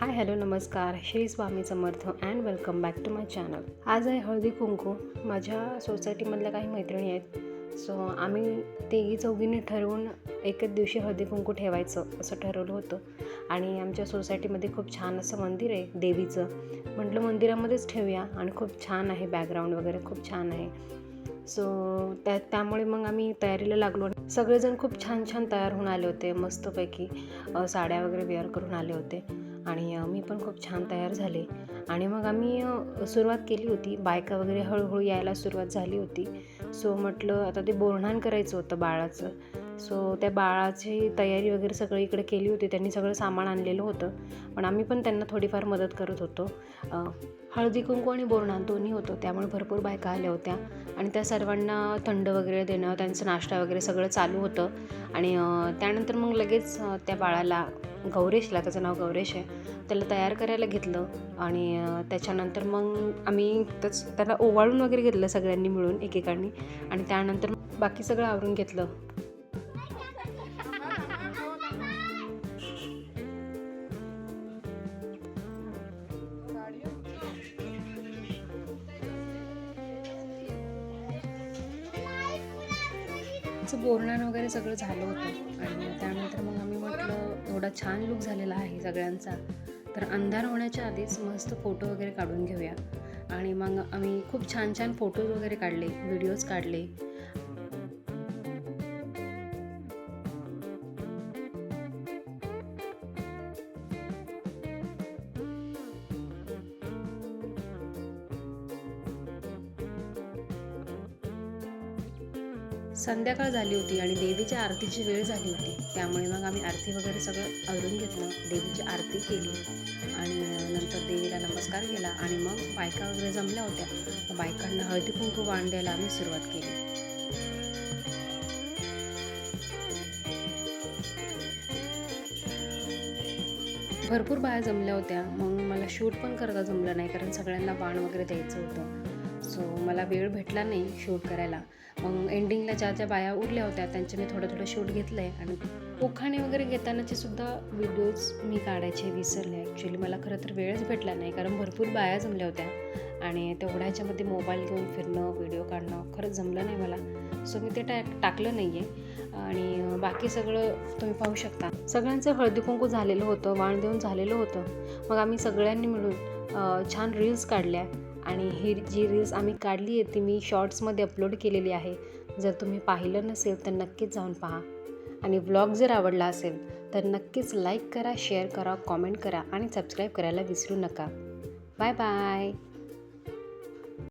हाय hello नमस्कार. Shri Swami Samarth and welcome back to my channel आज आहे हळदी कुंकू. माझ्या सोसायटीमधल्या काही मैत्रिणी आहेत. सो आम्ही तिघी चौघींनी ठरवून एकच दिवशी हळदी कुंकू ठेवायचं असं ठरवलं होतं. आणि आमच्या सोसायटीमध्ये खूप छान असं मंदिर आहे देवीचं. म्हटलं मंदिरामध्येच ठेवूया आणि खूप छान आहे बॅकग्राऊंड वगैरे खूप छान आहे. सो त्या त्यामुळे मग आम्ही तयारीला लागलो. सगळेजण खूप छान छान तयार होऊन आले होते मस्तपैकी साड्या वगैरे वेअर करून आले होते. आणि मी पण खूप छान तयार झाले. आणि मग आम्ही सुरुवात केली होती. बायका वगैरे हळूहळू यायला सुरुवात झाली होती. सो म्हटलं आता ते बोरणान करायचं होतं बाळाचं. सो त्या बाळाची तयारी वगैरे सगळी इकडे केली होती. त्यांनी सगळं सामान आणलेलं होतं. पण आम्ही पण त्यांना थोडीफार मदत करत होतो. हळदी कुंकू आणि बोरणा दोन्ही होतं. त्यामुळे भरपूर बायका आल्या होत्या. आणि त्या सर्वांना थंड वगैरे देणं त्यांचं नाश्ता वगैरे सगळं चालू होतं. आणि त्यानंतर मग लगेच त्या बाळाला गौरेशला त्याचं नाव गौरेश आहे त्याला तयार करायला घेतलं. आणि त्याच्यानंतर मग आम्ही त्याच त्याला ओवाळून वगैरे घेतलं सगळ्यांनी मिळून एकेकांनी. आणि त्यानंतर बाकी सगळं आवरून घेतलं. त्याचं बोरणान वगैरे सगळं झालं होतं. आणि त्यानंतर मग आम्ही म्हटलं एवढा छान लुक झालेला आहे सगळ्यांचा. तर अंधार होण्याच्या आधीच मस्त फोटो वगैरे काढून घेऊया. आणि मग आम्ही खूप छान छान फोटोज वगैरे काढले व्हिडिओज काढले. संध्याकाळ झाली होती आणि देवीच्या आरतीची वेळ झाली होती. त्यामुळे मग आम्ही आरती वगैरे सगळं आवरून घेतलं. देवीची आरती केली. आणि नंतर देवीला नमस्कार केला आणि मग बायका वगैरे जमल्या होत्या. बायकांना हळदी कुंकू वाण द्यायला आम्ही सुरुवात केली. भरपूर बाया जमल्या होत्या. मग मला शूट पण करता जमलं नाही कारण सगळ्यांना बाण वगैरे द्यायचं होतं. सो मला वेळ भेटला नाही शूट करायला. मग एंडिंगला ज्या ज्या बाया उरल्या होत्या त्यांचे मी थोडं थोडं शूट घेतलं आहे आणि उखाणे वगैरे घेतानाचे सुद्धा व्हिडिओज मी काढायचे विसरले. ॲक्च्युली मला खरं तर वेळच भेटला नाही कारण भरपूर बाया जमल्या होत्या. आणि तेवढ्या ह्याच्यामध्ये मोबाईल घेऊन फिरणं व्हिडिओ काढणं खरंच जमलं नाही मला. सो मी ते टाक टाकलं नाही आहे आणि बाकी सगळं तुम्ही पाहू शकता. सगळ्यांचं हळदी कुंकू झालेलं होतं वाण देऊन झालेलं होतं. मग आम्ही सगळ्यांनी मिळून छान रील्स काढल्या. आणि ही जी रील्स आम्ही काढली आहे ती मी शॉर्ट्समध्ये अपलोड केलेली आहे. जर तुम्ही पाहिलं नसेल तर नक्कीच जाऊन पहा. आणि ब्लॉग जर आवडला असेल तर नक्कीच लाईक करा शेअर करा कॉमेंट करा आणि सबस्क्राईब करायला विसरू नका. Bye bye